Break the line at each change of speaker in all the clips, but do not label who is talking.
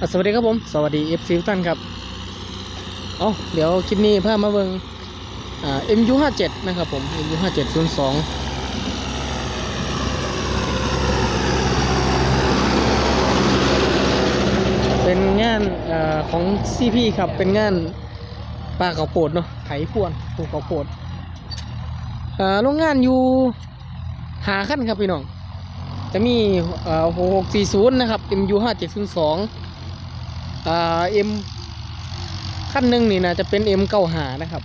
สวัสดีครับผม สวัสดี FC ทุกท่านครับเอาเดี๋ยวคลิปนี้พามาเบิ่งอ่า MU57 นะครับผม MU5702 เป็ดศูนย์สองานเอ่อของ CP ครับเป็นงานปลาข้าโพดเนาะไถพวนปลูกข้าโพดอ่าโรงงานอยู่หาขั้นครับพี่น้องจะมีเอ่อ6640นะครับ MU5702 อ่าเจ็ดศูนย์สอง M ขั้นหนึ่งนี่นะจะเป็น M เก้าหานะครับ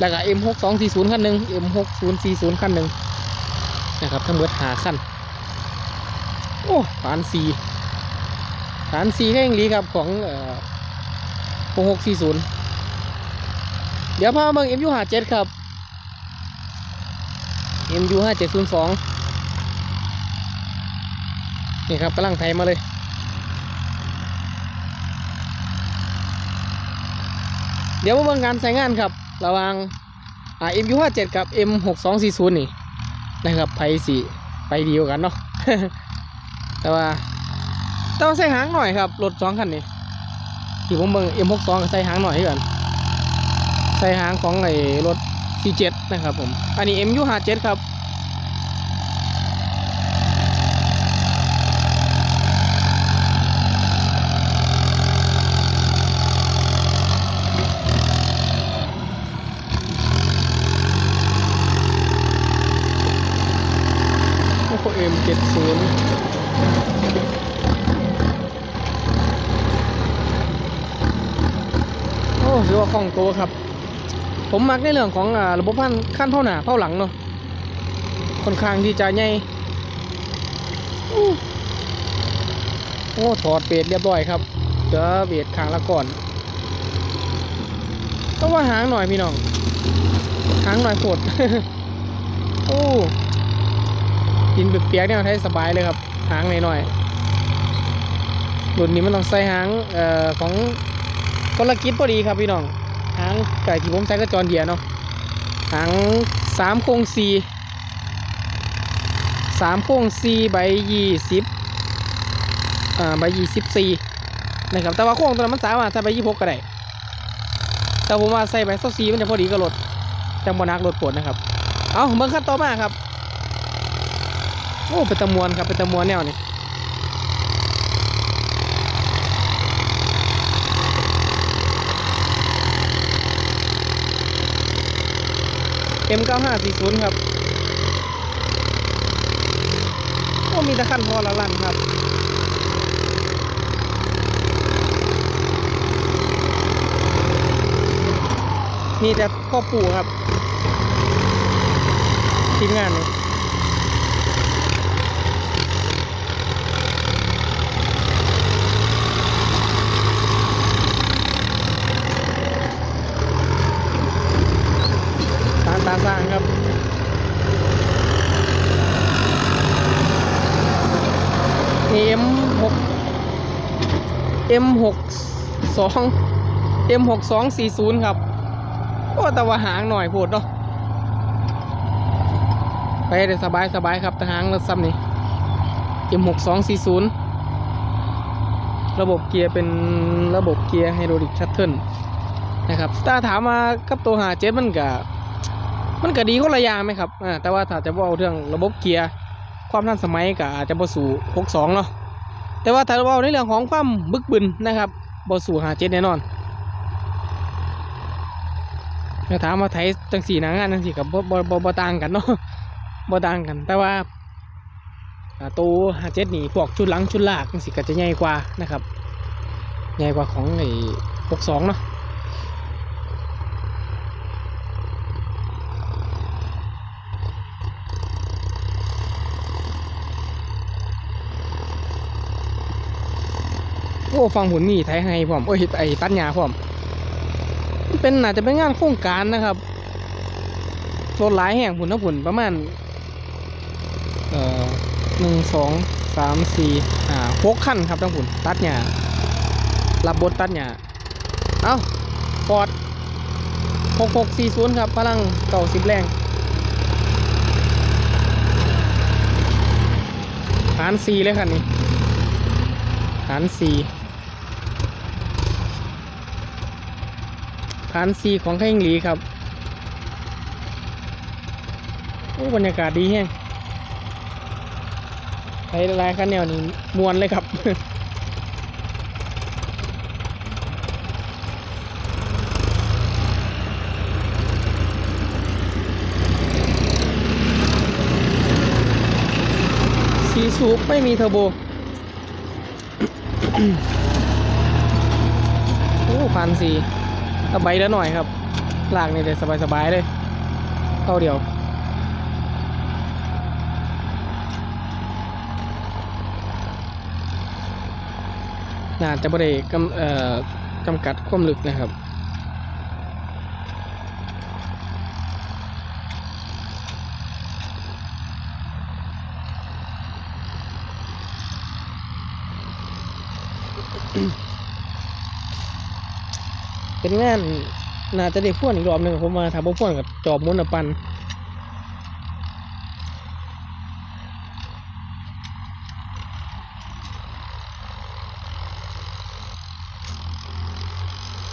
แล้วก็ M 6240ขั้นหนึ่ง M 6040ขั้นหนึ่งนะครับทั้งหมดหาขั้น โอ้ฐานสี่ฐานสี่แห่งลีครับของเอ่อ6640เดี๋ยวพามาเบิ่ง MU 57ครับ MU 5702นี่ครับกำลังไถมาเลย ดี๋ยวมาเบิ่งการใช้งานครับ ระหว่างอ่า MU57 กับ M6240 นี่นะครับไปสีไปดีกว่ากันเนาะแต่ว่าแต่ว่าใส่หางหน่อยครับรถสองคันนี้ที่ผมเบิ่ง M62 ก็ใส่หางหน่อยคือกันใส่หางของไอ้รถ C7 นะครับผม อันนี้ MU57 ครับ โอ้โห M70 โอ้ถือว่าคล่องตัวครับ ผมมักในเรื่องของอ่าระบบพันขั้นเท่าหน้าเท่าหลังเนาะค่อนข้างที่จะใหญ่อู้โอ้ถอดเบรเรียบร้อยครับเดี๋ยวเบรข้างละก่อน ต้องว่าหางหน่อยพี่น้องหางหน่อยโคตรโอ้ กินเปียกๆเนี่ยใช้สบายเลยครับหางหน่อยๆรุ่นนี้มันต้องใส่หางเอ่อของกลกิจพอดีครับพี่น้องหางไก่ที่ผมใช้ก็จอนเดียเนาะหางสามโครงสี่สามโครงสี่ใบยี่สิบอ่าใบยี่สิบสี่นะครับแต่ว่าโครงตัวนั้นมันสามารถใส่ใบยี่หกก็ได้แต่ผมว่าใส่ใบเศร้าซีมันจะพอดีกับรถจังบนักรถปวดนะครับ เอาเบิ่งขั้นต่อมาครับ โอ้เป็นตะมวนครับเป็นตะมวนแนวนี้เอ็มเก้าห้าสี่ศูนย์ครับโอ้มีตะขั้นพอละลันครับมีแต่พ่อปู่ครับทีมงานนี่สา สร้างครับ M หก M หกสอง M หกสองสี่ศูนย์ครับโอ้แต่ว่าหางหน่อยโพดเนาะไปได้สบายสบายครับทหารรถซ้ำนี่ M6240 ระบบเกียร์เป็นระบบเกียร์ไฮดรอลิกชัตเทิลนะครับ ถ้าถามมากับตัวหาเจ็ดมันก็ มันก็ดีคนละอย่างไหมครับอ่าแต่ว่าถ้าจะว่าเรื่องระบบเกียร์ความทันสมัยก็อาจจะบ่สู่62เนาะแต่ว่าถ้าว่าในเรื่องของความบึกบึนนะครับบ่สู่หาเจ็ดแน่นอนถ้าถามมาไทยจังสี่หนางานจังสี่กับบ่บ่บ่บ่ต่างกันเนาะบ่ต่างกัน แต่ว่าตัวหาเจ็ดนี่พวกชุดหลังชุดลากจังสิก็จะใหญ่กว่านะครับ ใหญ่กว่าของไอ้หกสองเนาะ อ้ฟังหุ่นมีไทยให้พร้อมโอ้ยไอ้ตัดหญ้าพร้อมมันเป็นน่าจะเป็นงานโครงการนะครับรถหลายแห่งผุนะผุนประมาณเอ่อหนึ่งสองสามสี่ห้าหกขั้นครับทั้งผุนตัดหญ้ารับบทตัดหญ้าเอาฟอร์ดหกหกสี่ศูนย์ครับพลังเก่าสิบแรงฐานสี่เลยคันนี้ฐานสี่านซีของแข้งหลีครับโอ้บรรยากาศดีแฮงไปลายคันแนวนี้มวนเลยครับสีสูบไม่มีเทอร์โบโอ้พันสี่ ตะไบแล้วหน่อยครับลากนี่เลยสบายๆเลยเข้าเดียวน่าจะไม่ได้กำเอ่อกำกัดความลึกนะครับ เป็นงานน่าจะได้พ่วนอีกรอบหนึ่งผมมาถามว่พ่วนกับจอบมุนปัน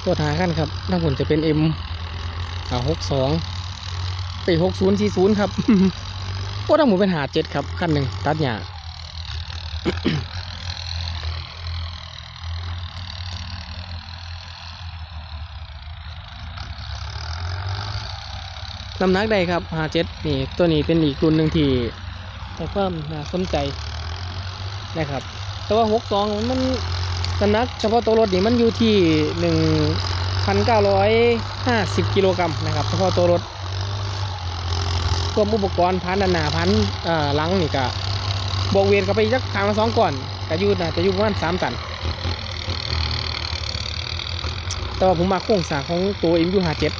ตัวทากันครับหน้าผลจะเป็น M อ่าหกสองปีหกศูนย์สี่ศูนย์ครับโอ้ทั้งหมดเป็นหาเจ็ดครับคันหนึ่งตัดหญ้า น้ำหนักใดครับหาเจ็ดนี่ตัวนี้เป็นอีกรุ่นหนึ่งที่ให้ความน่าสนใจนะครับ แต่ว่าหกสองมันน้ำหนักเฉพาะตัวรถนี่มันอยู่ที่หนึ่งพันเก้าร้อยห้าสิบกิโลกรัมนะครับเฉพาะตัวรถรวมอุปกรณ์พันหนาพันหลังนี่ก็บวกเวทก็ไปอีกสักครั้งละสองก่อนก็ยู่น่าจะยู่ประมาณสามตันแต่ว่าผมมาโครงสางของตัวเอ็มยูหาเจ็ด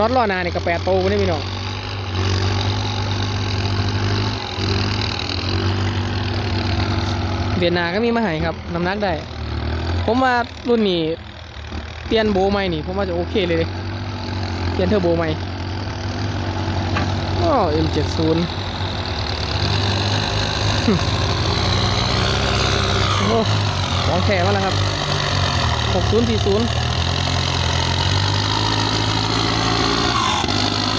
น็อตล้อนาเนี่ยก็แปดโตไม่ได้พี่น้องเวียนนาก็มีมาให้ครับน้ำหนักได้ ผมว่ารุ่นนี้เปลี่ยนโบใหม่นี่ ผมว่าจะโอเคเลยเดะเปลี่ยนเทอร์โบใหม่อ๋อ M70 โอ้ของแท้มาแล้วครับ 6040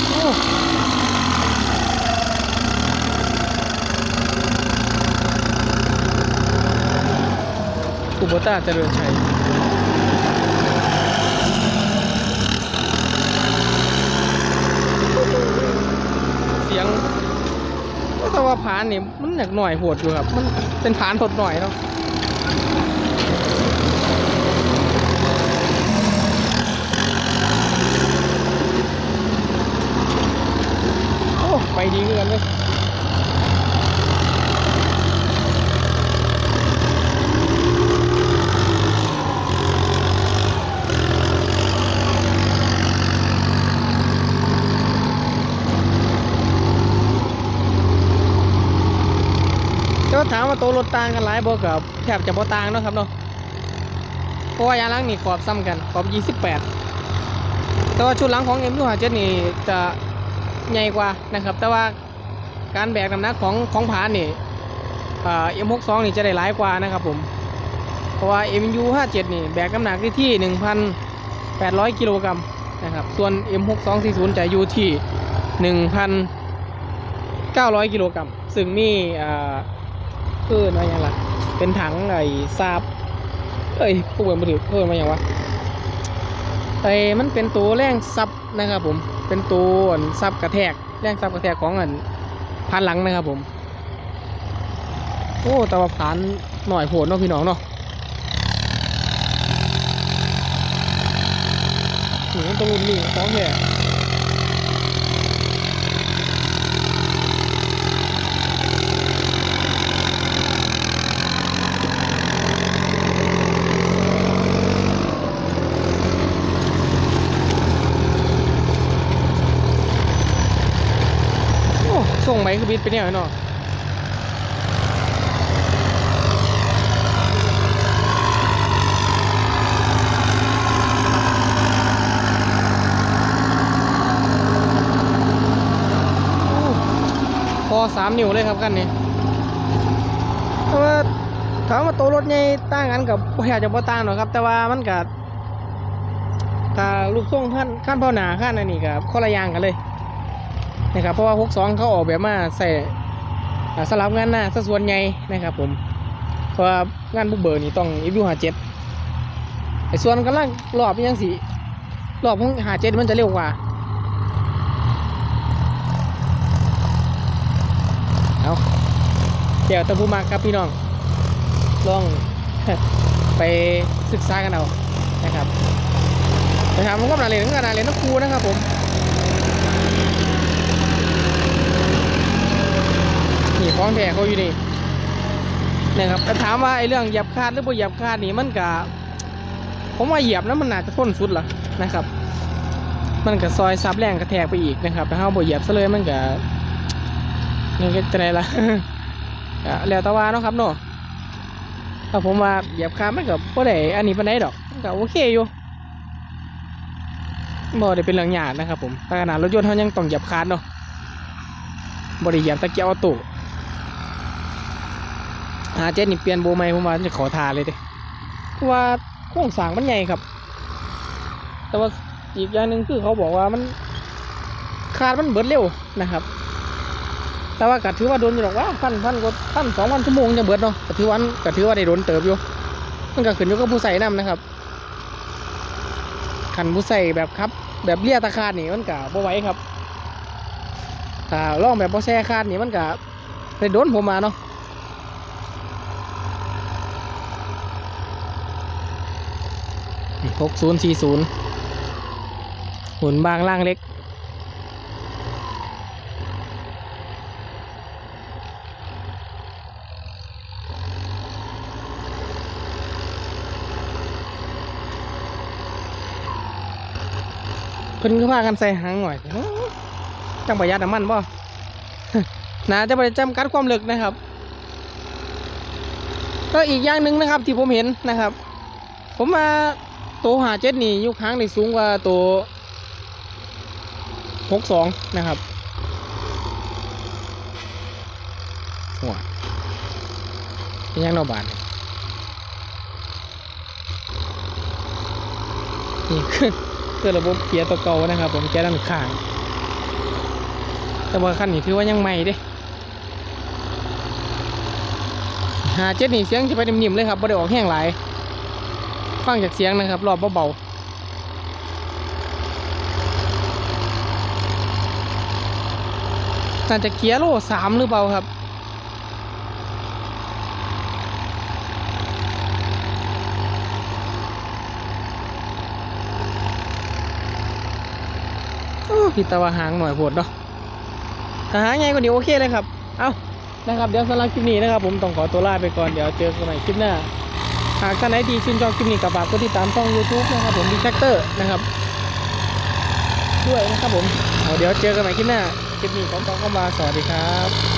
โอ้คูโบ ต้าเจริญชัยเสียงแต่ว่าผานนี่มันอยากหน่อยโหดอยู่ครับ มันเป็นผานโหดหน่อยเนาะไปดีขึ้นกันเลย ว่าถามว่าตัวรถต่างกันหลายบ่กับแทบจะบ่ต่างเนาะครับเนาะเพราะว่ายางหล้างนี่ขอบซ้ำกันขอบ 28 แต่ว่าชุดหลังของ m 2 5 7 นี่จะใหญ่กว่านะครับ แต่ว่าการแบกน้ำหนักของของผานนี่เอ่า M62 นี่จะได้หลายกว่านะครับผม เพราะว่า MU 57นี่แบกน้ำหนักได้ที่1,800กิโลกรัมนะครับ ส่วน M6240 จะอยู่ที่1,900กิโลกรัม ซึ่งมีอ่า เพื่อนว่าอย่างไรเป็นถังไอ้ซาบเอ้ยผู้เปิดมาถือเพิ่มมาอย่างวะไอ้มันเป็นตัวแรงซับนะครับผมเป็นตัวอันซับกระแทกแรงซับกระแทกของอันพันหลังนะครับผมโอ้แต่ว่าผ่านหน่อยโผล่เนาะพี่น้องเนาะหนูตัวรุ่นนี้ของแท้โไหมคือบิดไปเนี่ยเนาะพอสามนิ้วเลยครับกันนี้เพราว่าถามว่าตัวรถใหญ่ต่างกันกับอยากจะบ่ต่างหรอกครับ แต่ว่ามันกับถ้าลูกส่งขั้นขั้นเผาหนาขั้นอันนี้กับข้อละอยางกันเลย นะครับเพราะว่าพกสองเขาออกแบบมาใส่สลับงานหน้าซะส่วนใหญ่นะครับผมเพราะงานบุกเบิกนี่ต้องอีวิวหาเจ็ดไอ้ส่วนกำลังรอบยังสีรอบของหาเจ็ดมันจะเร็วกว่าเอาเดี๋ยวตะพูมากครับพี่น้องลองไปศึกษากันเอานะครับนะครับมันก็นาเรียนก็นาเรียนนักครูนะครับผม นี่ของแท้เขาอยู่นี่นะครับแต่ถามว่าไอ้เรื่องหยียบคาดหรือบ่หยียบคาดนี่มันกะผมว่าเหยียบแล้วมันน่าจจะทนสุดล่ะนะครับ มันก็ซอยซับแรงกระแทกไปอีกนะครับถ้าเราบ่เหยียบซะเลยมันก็นี่ก็จะไหนล่ะแล้วต่ว่าเนาะครับเนาะถ้าผมว่าเหยียบคามันก็บ่ได้อันนี้ปานใดดอกมันก็โอเคอยู่บ่ได้เป็นเรื่องยากนะครับผมแต่ขนาดรถยนต์เขายังต้องเหยียบคาดเนาะบ่ได้เหยียบตะเกียบออโต้ หาเจ็ดนี่เปลี่ยนโบใหม่ผมว่าจะขอทาเลยเด้เพราะว่าโครงสร้างมันใหญ่ครับ แต่ว่าอีกอย่างหนึ่งคือเขาบอกว่ามันคาดมันเบิดเร็วนะครับ แต่ว่าก็ถือว่าโดนอยู่หรอกว่าพันพันกว่าพันสองพันชั่วโมงจะเบิดเนาะก็ถือว่าก็ถือว่าได้โดนเติบอยู่มันก็ขึ้นอยู่กับผู้ใส่น้ำนะครับขันผู้ใส่แบบครับ แบบเลียตะคาดนี่มันก็บ่ไหวครับถ้าล่องแบบบ่แซ่คาดนี่มันก็ได้โดนผมมาเนาะ หกศูนย์สี่ศูนย์หุ่นบางล่างเล็ก เพิ่นก็พากันใส่หางหน่อยจังประหยัดน้ำมันบ่น่าจะไปจำกัดความลึกนะครับ ก็อีกอย่างหนึ่งนะครับที่ผมเห็นนะครับ ผมมา ตัวหาเจ็ดนี่ยุคค้างได้สูงกว่าตัวหกสองนะครับหัวยังนอบาทนี่คือคือระบบเกียร์ตัวเก่านะครับ ผมเกียร์ด้านข้าง แต่ว่าคันนี้ถือว่ายังใหม่เด้หาเจ็ดนี่เสียงจะไปนิ่มๆเลยครับไม่ได้ออกแห้งหลาย ฟังจากเสียงนะครับ รอบเบาๆน่าจะเกียร์โลสามหรือเปล่าครับโอ้ผิดตะวันหางหน่อยโหดเนาะถ้าหางไงก็เดี๋ยวโอเคเลยครับ เอานะครับ เดี๋ยวสำหรับคลิปนี้นะครับ ผมต้องขอตัวลาไปก่อน เดี๋ยวเจอกันใหม่คลิปหน้า หากท่านไหนที่ชื่นชอบคลิปนี้กับฝากกดติดตามช่อง YouTube นะครับผมดีแท็กเตอร์นะครับ ด้วยนะครับผมเเดี๋ยวเจอกันใหม่คลิปหน้า คลิปนี้ผมต้องเข้ามาสวัสดีครับ